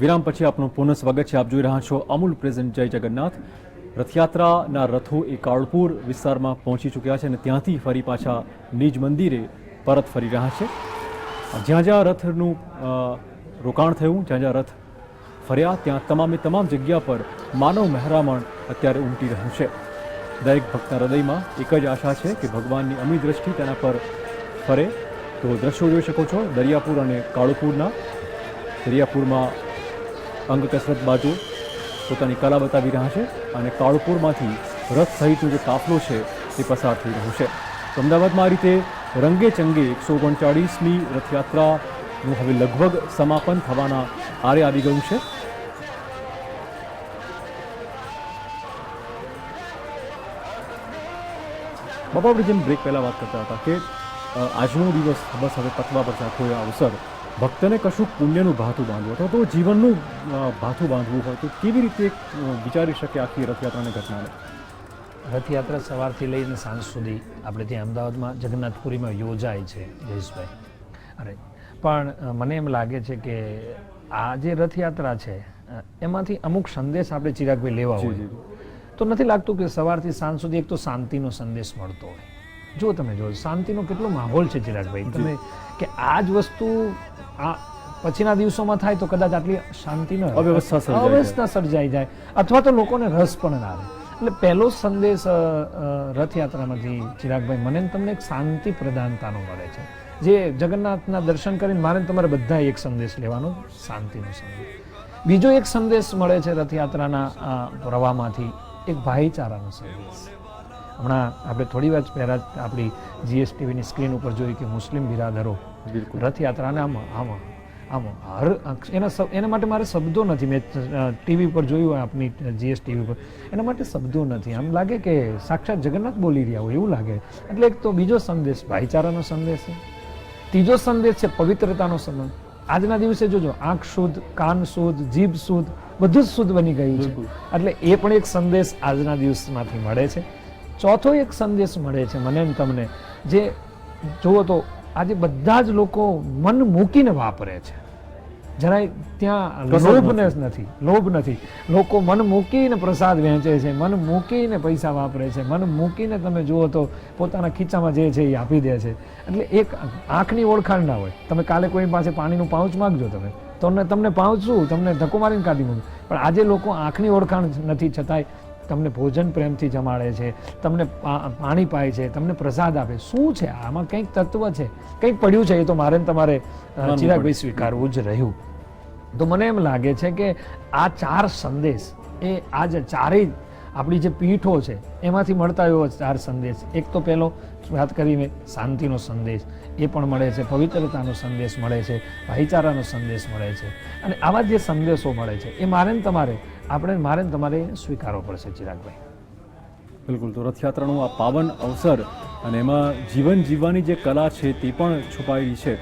વિરામ પછી આપનું પુનઃ સ્વાગત છે. આપ જોઈ રહ્યા છો અમૂલ પ્રેઝન્ટ જય જગન્નાથ. રથયાત્રાના રથો એ કાળપુર વિસ્તારમાં પહોંચી ચૂક્યા છે અને ત્યાંથી ફરી પાછા નિજ મંદિરે પરત ફરી રહ્યા છે. જ્યાં જ્યાં રથનું રોકાણ થયું, જ્યાં જ્યાં રથ ફર્યા, ત્યાં તમામે તમામ જગ્યા પર માનવ મહેરામણ અત્યારે ઉમટી રહ્યું છે. દરેક ભક્તના હૃદયમાં એક જ આશા છે કે ભગવાનની અમી દ્રષ્ટિ તેના પર ફરે. તો દ્રશ્યો જોઈ શકો છો. દરિયાપુર અને કાળુપુરના. દરિયાપુરમાં અંગ કસરત બાજુ પોતાની કલા બતાવી રહ્યા છે અને કાળપુરમાંથી રથ સહિતનો જે કાફલો છે તે પસાર થઈ રહ્યો છે. તો અમદાવાદમાં આ રીતે રંગે ચંગે એકસો ઓગણચાળીસમી રથયાત્રાનું હવે લગભગ સમાપન થવાના આરે આવી ગયું છે. બાબા, આપણે જેમ બ્રેક પહેલાં વાત કરતા હતા કે આજનો દિવસ બસ હવે પતવા પર આખો એ અવસર. ભક્તને કશું પુણ્યનું ભાથું બાંધવું અથવા તો જીવનનું ભાથું બાંધવું હોય તો કેવી રીતે વિચારી શકે આખી રથયાત્રાની ઘટનાને? રથયાત્રા સવારથી લઈને સાંજ સુધી આપણે ત્યાં અમદાવાદમાં જગન્નાથપુરીમાં યોજાય છે જયેશભાઈ. અરે પણ મને એમ લાગે છે કે આ જે રથયાત્રા છે એમાંથી અમુક સંદેશ આપણે ચિરાગભાઈ લેવા હોય. તો નથી લાગતું કે સવારથી સાંજ સુધી એક તો શાંતિનો સંદેશ મળતો હોય. જો તમે જો શાંતિનો કેટલો માહોલ છે ચિરાગભાઈ? તમે કે આ જ વસ્તુ આ પછીના દિવસોમાં થાય તો કદાચ આટલી શાંતિ અવ્યવસ્થા સર્જાઈ જાય. અવ્યવસ્થા સર્જાઈ જાય. અથવા તો લોકોને રસ પણ ના આવે એટલે પહેલો સંદેશ રથયાત્રામાંથી ચિરાગભાઈ મને તમને એક શાંતિ પ્રધાનતાનો મળે છે. જે જગન્નાથના દર્શન કરીને મારે તમારે બધા એક સંદેશ લેવાનો શાંતિનો સંદેશ. બીજો એક સંદેશ મળે છે રથયાત્રાના પ્રવાહમાંથી એક ભાઈચારાનો સંદેશ. હમણાં આપણે થોડી વાર પહેલાં આપણી જીએસટીવીની સ્ક્રીન ઉપર જોઈ કે મુસ્લિમ બિરાદરો રથયાત્રાને આમ આમ આમ હર એના એના માટે મારે શબ્દો નથી. મેં ટીવી પર જોયું હોય આપની જીએસ ટીવી પર એના માટે શબ્દો નથી. આમ લાગે કે સાક્ષાત જગન્નાથ બોલી રહ્યા હોય એવું લાગે. એટલે એક તો બીજો સંદેશ ભાઈચારાનો સંદેશ છે. ત્રીજો સંદેશ છે પવિત્રતાનો સંબંધ આજના દિવસે જોજો આંખ શુદ્ધ કાન શુદ્ધ જીભ શુદ્ધ બધું જ શુદ્ધ બની ગયું છે. એટલે એ પણ એક સંદેશ આજના દિવસમાંથી મળે છે. ચોથો એક સંદેશ મળે છે મને તમને. જે જુઓ તો આજે બધા જ લોકો મન મૂકીને વાપરે છે. જરાય ત્યાં લોભને નથી. લોભ નથી. લોકો મન મૂકીને પ્રસાદ વહેંચે છે મન મૂકીને પૈસા વાપરે છે મન મૂકીને તમે જુઓ તો પોતાના ખીચામાં જે છે એ આપી દે છે. એટલે એક આંખની ઓળખાણ ના હોય. તમે કાલે કોઈ પાસે પાણીનું પાઉચ માગજો તમે. તમને તમને પાઉચ શું? તમને ધક્કો મારીને કાઢી મૂકે પણ આજે લોકો આંખની ઓળખાણ નથી છતાંય તમને ભોજન પ્રેમથી જમાડે છે તમને પાણી પાય છે તમને પ્રસાદ આપે. શું છે? આમાં કંઈક તત્વ છે. કંઈક પડ્યું છે એ તો મારે તમારે ચિરાગભાઈ સ્વીકારવું જ રહ્યું. તો મને એમ લાગે છે કે આ ચાર સંદેશ એ આ જે ચારેય આપણી જે પીઠો છે એમાંથી મળતા એવો ચાર સંદેશ. એક તો પહેલો વાત કરી મેં શાંતિનો સંદેશ. એ પણ મળે છે પવિત્રતાનો સંદેશ મળે છે ભાઈચારાનો સંદેશ મળે છે. અને આવા જે સંદેશો મળે છે એ મારે ને તમારે આપણે મારે તમારે સ્વીકારવો પડશે ચિરાગભાઈ. બિલકુલ તો રથયાત્રાનું આ પાવન અવસર અને એમાં જીવન જીવવાની જે કલા છે તે પણ છુપાયેલી છે.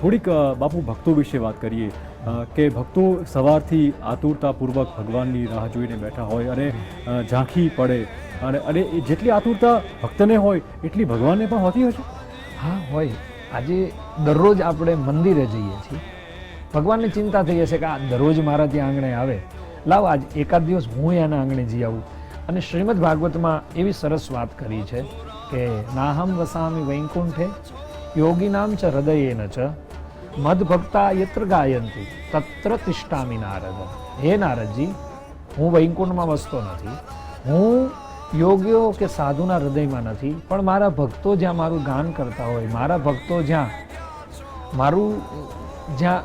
થોડીક બાપુ ભક્તો વિશે વાત કરીએ. કે ભક્તો સવારથી આતુરતાપૂર્વક ભગવાનની રાહ જોઈને બેઠા હોય અને ઝાંખી પડે. અને અને જેટલી આતુરતા ભક્તને હોય એટલી ભગવાનને પણ હોતી હશે હા હોય. આજે દરરોજ આપણે મંદિરે જઈએ છીએ. ભગવાનની ચિંતા થઈ હશે કે આ દરરોજ મારા ત્યાં આંગણે આવે. લાવ, આજ એકાદ દિવસ હું એના આંગણે જઈ આવું. અને શ્રીમદ ભાગવતમાં એવી સરસ વાત કરી છે કે, નાહમ વસામી વૈકુંઠે, યોગીનામ ચ હૃદયેન ચ મદ ભક્તા યત્ર ગાયંતી, તત્ર તિષ્ઠામી નારદ. હે નારદજી, હું વૈકુંઠમાં વસતો નથી. હું યોગીઓ કે સાધુના હૃદયમાં નથી, પણ મારા ભક્તો જ્યાં મારું ગાન કરતા હોય, મારા ભક્તો જ્યાં મારું, જ્યાં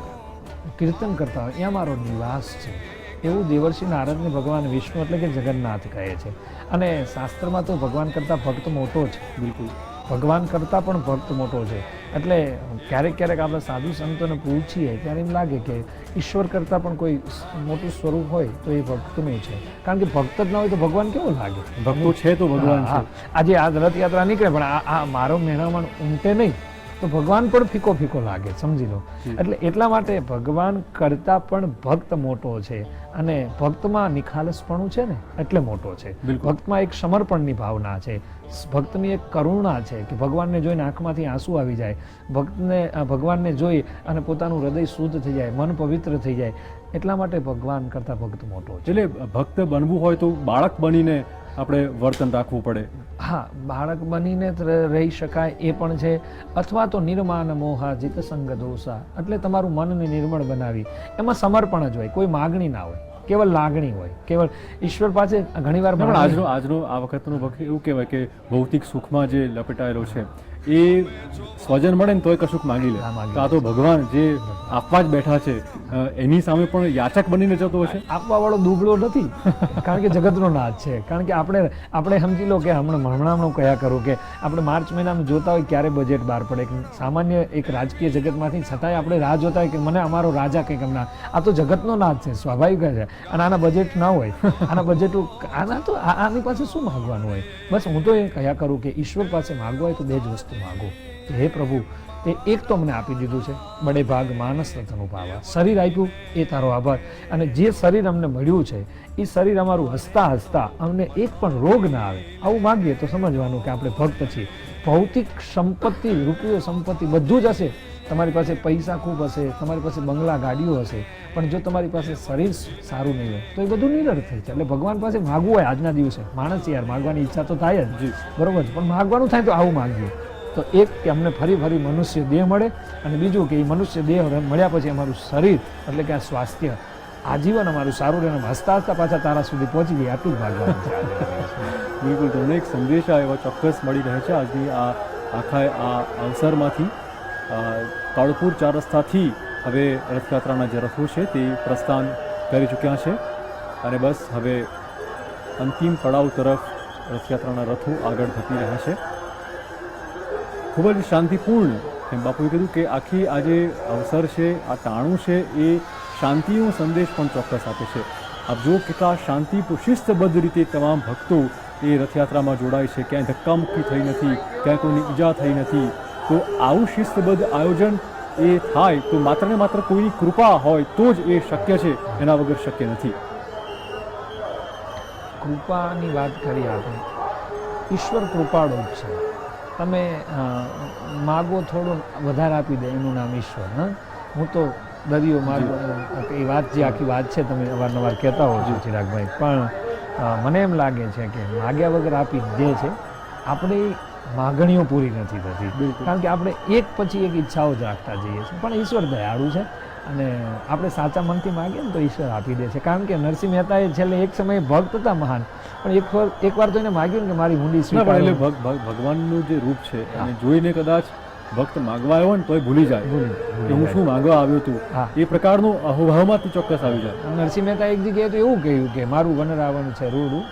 કીર્તન કરતા હોય, ત્યાં મારો નિવાસ છે. એવું દેવર્ષિ નારદને ભગવાન વિષ્ણુ એટલે કે જગન્નાથ કહે છે. અને શાસ્ત્રમાં તો ભગવાન કરતાં ભક્ત મોટો છે. બિલકુલ. ભગવાન કરતાં પણ ભક્ત મોટો છે. એટલે ક્યારેક ક્યારેક આપણે સાધુ સંતોને પૂછીએ ત્યારે એમ લાગે કે ઈશ્વર કરતાં પણ કોઈ મોટું સ્વરૂપ હોય તો એ ભક્તનું છે. કારણ કે ભક્ત જ ના હોય તો ભગવાન કેવો લાગે? ભક્તો છે તો ભગવાન હા, આજે આ રથયાત્રા નીકળે પણ આ આ મારો મહેરામણ ઉમટે નહીં. તો ભગવાન પણ ફીકો ફીકો લાગે સમજી લો. એટલે એટલા માટે ભગવાન કરતાં પણ ભક્ત મોટો છે અને ભક્તમાં નિખાલસપણું છે ને એટલે મોટો છે. ભક્તમાં એક સમર્પણની ભાવના છે. ભક્તની એક કરુણા છે કે ભગવાનને જોઈને આંખમાંથી આંસુ આવી જાય. ભક્તને ભગવાનને જોઈ અને પોતાનું હૃદય શુદ્ધ થઈ જાય મન પવિત્ર થઈ જાય. એટલા માટે ભગવાન કરતાં ભક્ત મોટો છે. એટલે ભક્ત બનવું હોય તો બાળક બનીને આપણે વર્તન રાખવું પડે. હા બાળક બનીને જ રહી શકાય એ પણ છે. અથવા તો નિર્માણ મોહા જીત સંગ દોષા એટલે તમારું મનને નિર્મળ બનાવી. એમાં સમર્પણ જ હોય કોઈ માગણી ના હોય કેવલ લાગણી હોય કેવલ ઈશ્વર પાસે ઘણીવાર આજનો આજનો આ વખતનો એવું કહેવાય કે ભૌતિક સુખમાં જે લપેટાયેલો છે એ સ્વજન મળે ને તોય કશુંક માંગી લે. આ તો ભગવાન જે આપવા જ બેઠા છે એની સામે પણ યાચક બનીને જતો હશે આપવા વાળો દુબળો નથી. કારણ કે જગતનો નાથ છે. કારણ કે આપણે આપણે સમજી લો કે હમણાં હમણાં હમણાં કયા કરું કે આપણે માર્ચ મહિનામાં જોતા હોય ક્યારે બજેટ બહાર પડે. કે સામાન્ય એક રાજકીય જગતમાંથી છતાંય આપણે રાહ જોતા હોય કે મને અમારો રાજા કંઈક હમણાં. આ તો જગતનો નાથ છે સ્વાભાવિક છે. અને આના બજેટ ના હોય. આના બજેટ આના તો આની પાસે શું માગવાનું હોય? બસ હું તો એ કયા કરું કે ઈશ્વર પાસે માગવા હોય તો બે જ વસ્તુ માગો. કે હે પ્રભુ તે એક તો અમને આપી દીધું છે. બડે ભાગ માનસ રતનું પાવા શરીર આપ્યું એ તારો આભાર. અને જે શરીર અમને મળ્યું છે એ શરીર અમારું હસતા હસતા અમને એક પણ રોગ ના આવે. આવું માગીએ તો સમજવાનું કે આપણે ભક્ત છીએ. ભૌતિક સંપત્તિ રૂપિયો સંપત્તિ બધું જ હશે. તમારી પાસે પૈસા ખૂબ હશે તમારી પાસે બંગલા ગાડીઓ હશે. પણ જો તમારી પાસે શરીર સારું નહીં હોય તો એ બધું નિરર્થ છે એટલે ભગવાન પાસે માગવું હોય આજના દિવસે. માણસ યાર માગવાની ઈચ્છા તો થાય જ. બરોબર છે. પણ માગવાનું થાય તો આવું માગીએ. તો એક કે અમને ફરી ફરી મનુષ્ય દેહ મળે અને બીજું કે એ મનુષ્ય દેહ મળ્યા પછી અમારું શરીર એટલે કે આ સ્વાસ્થ્ય આજીવન અમારું સારું રહે હસતા હસતા પાછા તારા સુધી પહોંચી જાય આટલું જ ભાગવાનું બિલકુલ તમને એક સંદેશ એવા ચોક્કસ મળી રહે છે આજની આ આખા આ અવસરમાંથી. અ, ચાર રસ્તાથી હવે રથયાત્રાના જે રથો છે તે પ્રસ્થાન કરી ચૂક્યા છે અને બસ હવે અંતિમ પડાવ તરફ રથયાત્રાના રથો આગળ ધપી રહ્યા છે. ખૂબ જ શાંતિપૂર્ણ. એમ બાપુએ કીધું કે આખી આ જે અવસર છે, આ ટાણું છે, એ શાંતિનો સંદેશ પણ ચોક્કસ આપે છે. આપ જો કેટલા શાંતિ શિસ્તબદ્ધ રીતે તમામ ભક્તો એ રથયાત્રામાં જોડાય છે. ક્યાંય ધક્કામુક્કી થઈ નથી, ક્યાંય કોઈની ઈજા થઈ નથી. તો આવું શિસ્તબદ્ધ આયોજન એ થાય તો માત્ર ને માત્ર કોઈની કૃપા હોય તો જ એ શક્ય છે. એના વગર શક્ય નથી. કૃપાની વાત કરી આપણે. ઈશ્વર કૃપાળુ છે. તમે માગો થોડું વધારે આપી દે એનું નામ ઈશ્વર હા? હું તો દરિયો માગો એ વાત જે આખી વાત છે તમે અવારનવાર કહેતા હો છો ચિરાગભાઈ પણ મને એમ લાગે છે કે માગ્યા વગર આપી દે છે આપણી માગણીઓ પૂરી નથી થતી. બિલકુલ. કારણ કે આપણે એક પછી એક ઈચ્છાઓ જ રાખતા જઈએ છીએ. પણ ઈશ્વર દયાળુ છે. અને આપણે સાચા મનથી માગીએ ને તો ઈશ્વર આપી દે છે. કારણ કે નરસિંહ મહેતાએ છેલ્લે એક સમયે ભક્ત હતા મહાન. પણ એક વાર એકવાર તો એને માગ્યું કે મારી ઊંડી એટલે ભગ- ભગ- ભગવાનનું જે રૂપ છે એને જોઈને કદાચ ભક્ત માગવા આવ્યો ને તોય ભૂલી જાય. કે હું શું માગવા આવ્યો છું? હા. એ પ્રકારનું અહોભાવમાંથી ચોક્કસ આવી જાય. નરસિંહ મહેતા એક જગ્યાએ તો એવું કહ્યું કે મારું વનરાવન છે રૂડું.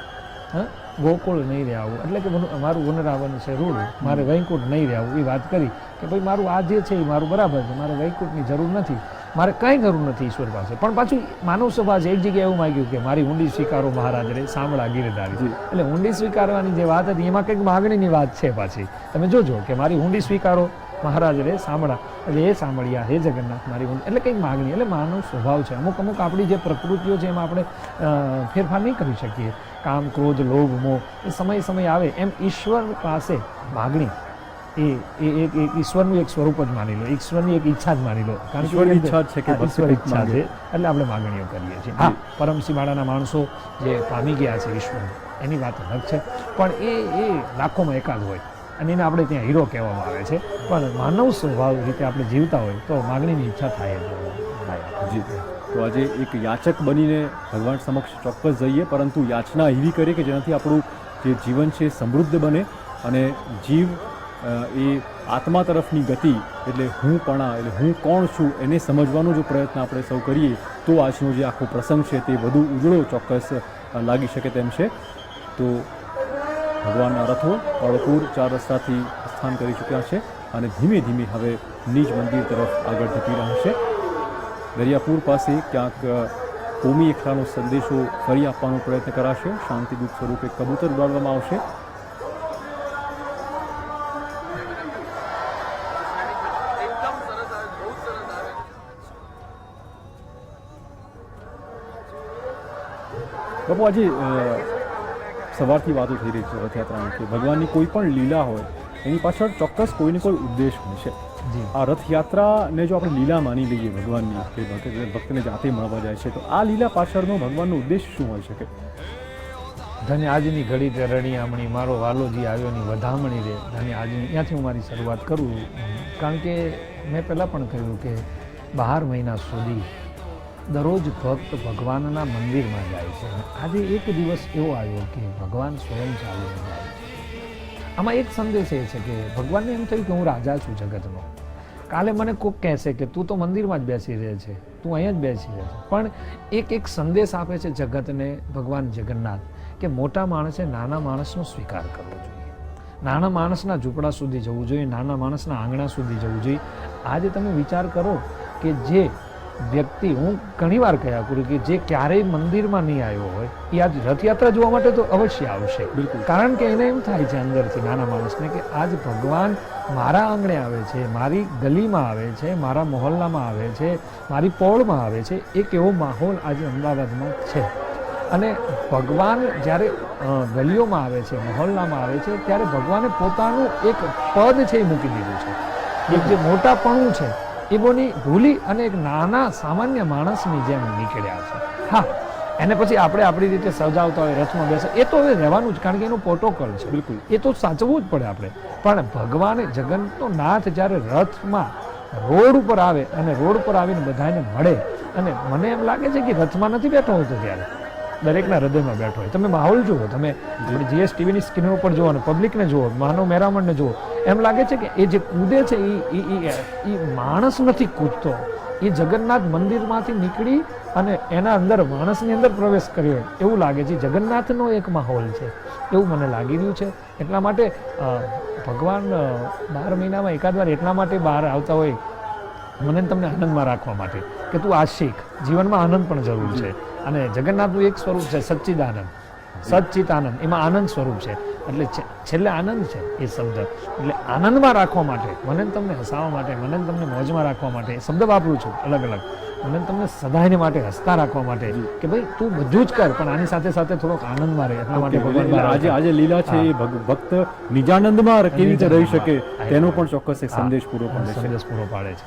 હા? ગોકુળ નહીં રહેવું એટલે કે મારું વનરાવન છે રૂડું. મારે વૈકુંઠ નહીં રહેવું એ વાત કરી કે ભાઈ મારું આ જે છે એ મારું બરાબર છે. મારે વૈકુંઠની જરૂર નથી. મારે કંઈ કરવું નથી ઈશ્વર પાસે. પણ પાછું માનવ સ્વભાવ છે એક જગ્યાએ એવું માગ્યું કે મારી ઊંડી સ્વીકારો મહારાજ રે સાંભળા ગીરધારી એટલે ઊંડી સ્વીકારવાની જે વાત હતી એમાં કંઈક માગણીની વાત છે પાછી. તમે જોજો કે મારી ઊંડી સ્વીકારો મહારાજ રે સાંભળા એટલે એ સાંભળ્યા હે જગન્નાથ મારી ઊંડી. એટલે કંઈક માગણી એટલે માનવ સ્વભાવ છે. અમુક અમુક આપણી જે પ્રકૃતિઓ છે એમાં આપણે ફેરફાર નહીં કરી શકીએ. કામ ક્રોધ લોભ મોહ એ સમય સમય આવે એમ ઈશ્વર પાસે માગણી. એ એ એક ઈશ્વરનું એક સ્વરૂપ જ માની લો. ઈશ્વરની એક ઈચ્છા જ માની લો. કારણ કે ઈચ્છા છે કે ઈશ્વર ઈચ્છા છે. એટલે આપણે માગણીઓ કરીએ છીએ. હા પરમ માળાના માણસો જે પામી ગયા છે ઈશ્વર એની વાત અલગ છે. પણ એ એ લાખોમાં એકાદ હોય. અને એને આપણે ત્યાં હીરો કહેવામાં આવે છે. પણ માનવ સ્વભાવ રીતે આપણે જીવતા હોય તો માગણીની ઈચ્છા થાય જ થાય જી. તો આજે એક યાચક બનીને ભગવાન સમક્ષ ચોક્કસ જઈએ પરંતુ યાચના એવી કરીએ કે જેનાથી આપણું જે જીવન છે સમૃદ્ધ બને અને જીવ એ આત્મા તરફની ગતિ એટલે હું પણા, એટલે હું કોણ છું એને સમજવાનો જો પ્રયત્ન આપણે સૌ કરીએ, તો આજનો જે આખો પ્રસંગ છે તે વધુ ઉજળો ચોક્કસ લાગી શકે તેમ છે. તો ભગવાનના રથો કાળપુર ચાર રસ્તાથી સ્થાન કરી ચૂક્યા છે અને ધીમે ધીમે હવે નિજ મંદિર તરફ આગળ ધપી રહ્યા છે. દરિયાપુર પાસે ક્યાંક કોમી એકતાનો સંદેશો ફરી આપવાનો પ્રયત્ન કરાશે. શાંતિદૂત સ્વરૂપે કબૂતર ઉડાડવામાં આવશે. બાપુ આજે સવારથી વાતો થઈ રહી છે રથયાત્રાની કે ભગવાનની કોઈ પણ લીલા હોય એની પાછળ ચોક્કસ કોઈને કોઈ ઉદ્દેશ હોય છે. આ રથયાત્રાને જો આપણે લીલા માની લઈએ ભગવાનની કે ભક્તને જાતે મળવા જાય છે તો આ લીલા પાછળનો ભગવાનનો ઉદ્દેશ શું હોઈ શકે? ધન્ય આજની ઘડી તે રણિયામણી મારો વાલોજી આવ્યોની વધામણી રે ધન્ય આજની ત્યાંથી હું મારી શરૂઆત કરું. કારણ કે મેં પહેલાં પણ કહ્યું કે બાર મહિના સુધી દરરોજ ભક્ત ભગવાનના મંદિરમાં જાય છે અને આજે એક દિવસ એવો આવ્યો કે ભગવાન સ્વયં ચાલીને જાય છે. આમાં એક સંદેશ એ છે કે ભગવાનને એમ થયું કે હું રાજા છું જગતનો. કાલે મને કોક કહેશે કે તું તો મંદિરમાં જ બેસી રહે છે, તું અહીંયા જ બેસી રહે છે. પણ એક એક સંદેશ આપે છે જગતને ભગવાન જગન્નાથ કે મોટા માણસે નાના માણસનો સ્વીકાર કરવો જોઈએ. નાના માણસના ઝૂંપડા સુધી જવું જોઈએ, નાના માણસના આંગણા સુધી જવું જોઈએ. આજે તમે વિચાર કરો કે જે વ્યક્તિ હું ઘણીવાર કહ્યા કરું કે જે ક્યારેય મંદિરમાં નહીં આવ્યો હોય એ આજ રથયાત્રા જોવા માટે તો અવશ્ય આવશે. બિલકુલ. કારણ કે એને એમ થાય છે અંદરથી નાના માણસને કે આજ ભગવાન મારા આંગણે આવે છે મારી ગલીમાં આવે છે મારા મોહલ્લામાં આવે છે મારી પોળમાં આવે છે એક એવો માહોલ આજે અમદાવાદમાં છે. અને ભગવાન જ્યારે ગલીઓમાં આવે છે મહોલ્લામાં આવે છે ત્યારે ભગવાને પોતાનું એક પદ છે એ મૂકી દીધું છે. એક જે મોટાપણું છે એ બોની ભૂલી અને એક નાના સામાન્ય માણસની જેમ નીકળ્યા છે. હા એને પછી આપણે આપણી રીતે સજાવતા હોય રથમાં બેસે એ તો હવે રહેવાનું જ કારણ કે એનું પ્રોટોકોલ છે. બિલકુલ. એ તો સાચવવું જ પડે આપણે. પણ ભગવાને જગનનો નાથ જ્યારે રથમાં રોડ ઉપર આવે અને રોડ ઉપર આવીને બધાને મળે અને મને એમ લાગે છે કે રથમાં નથી બેઠો હોતો ત્યારે. દરેકના હૃદયમાં બેઠો હોય. તમે માહોલ જુઓ તમે જીએસટીવીની સ્ક્રીન ઉપર જુઓ અને પબ્લિકને જુઓ માનવ મેરામણને જુઓ એમ લાગે છે કે એ જે કૂદે છે એ એ એ માણસ નથી કૂદતો. એ જગન્નાથ મંદિરમાંથી નીકળી અને એના અંદર માણસની અંદર પ્રવેશ કર્યો એવું લાગે છે જગન્નાથનો એક માહોલ છે. એવું મને લાગી રહ્યું છે. એટલા માટે ભગવાન બાર મહિનામાં એકાદ વાર એટલા માટે બહાર આવતા હોય મને તમને આનંદમાં રાખવા માટે કે તું આ શીખ. જીવનમાં આનંદ પણ જરૂર છે. અને જગન્નાથનું એક સ્વરૂપ છે સચ્ચિદાનંદ. સચ્ચિત આનંદ એમાં આનંદ સ્વરૂપ છે. એટલે છેલ્લે આનંદ છે એ શબ્દ. એટલે આનંદમાં રાખવા માટે મને તમને હસાવવા માટે મને તમને મોજમાં રાખવા માટે એ શબ્દ વાપરું છું અલગ અલગ. મને તમને સદાયને માટે હસતા રાખવા માટે કે ભાઈ તું બધું જ કર પણ આની સાથે સાથે થોડોક આનંદમાં રહે એટલા માટે ભગવાન આજે આજે લીલા છે એ ભક્ત નિજાનંદમાં કેવી રીતે રહી શકે. તેનો પણ ચોક્કસ એક સંદેશ પૂરો સંદેશ પૂરો પાડે છે.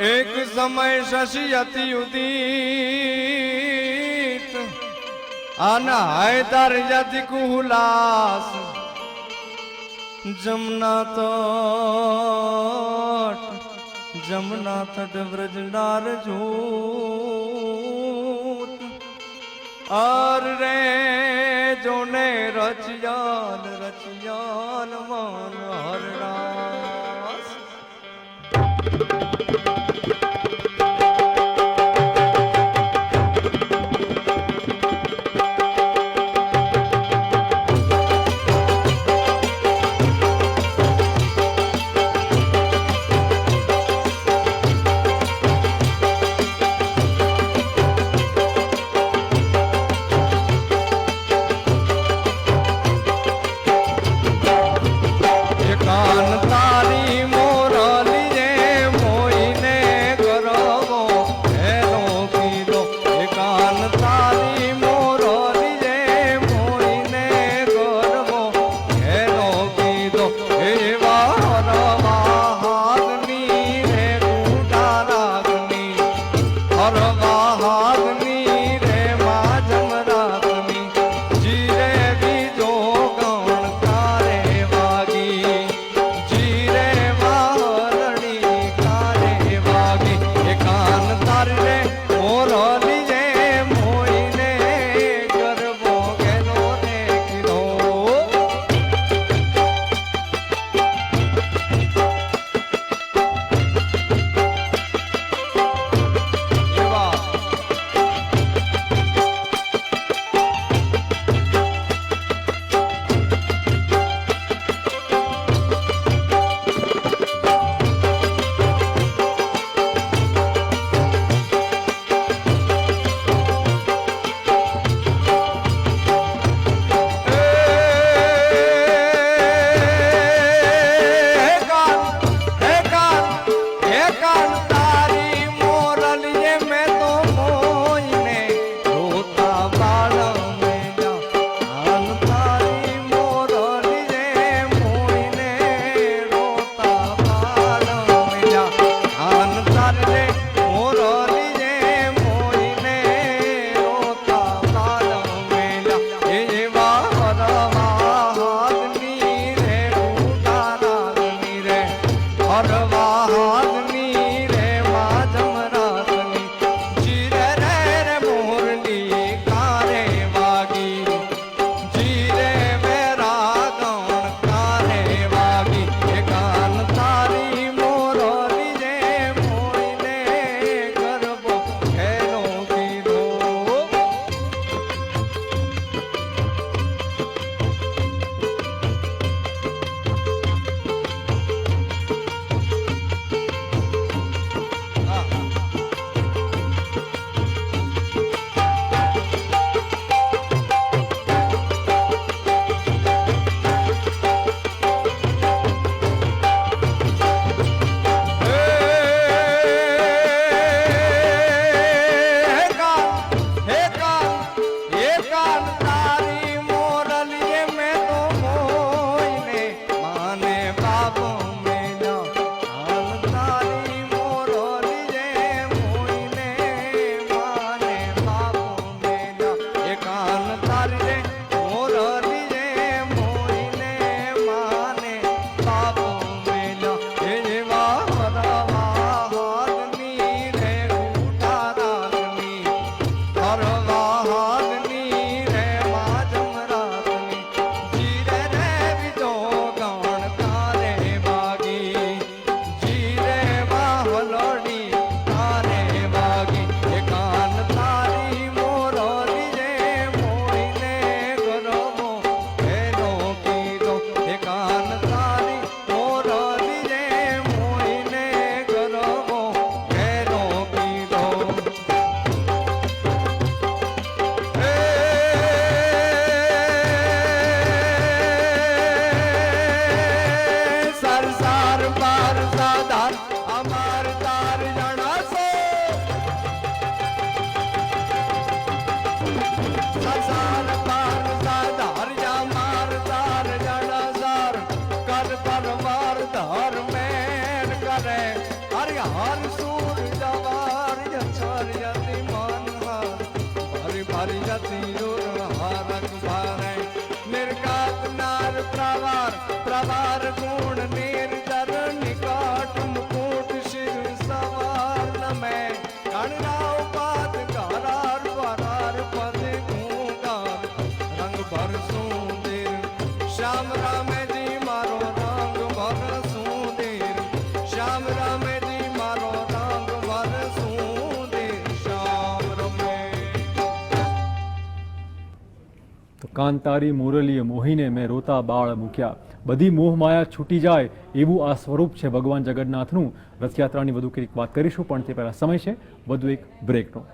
એક સમય શશી અતિ ઉદિત. આના હાય તાર જાતિ કુહુલાસ. જમના તટ જમના તટ વ્રજનાર જોત. આર રે જોને રચિયાન રચિયાન મન હરણાસ કાંતારી મુરલીએ મોહીને મેં રોતા બાળ મૂક્યા. બધી મોહમાયા છૂટી જાય એવું આ સ્વરૂપ છે ભગવાન જગન્નાથનું. રથયાત્રાની વધુ કંઈક વાત કરીશું, પણ તે પહેલાં સમય છે. વધુ એક બ્રેકનો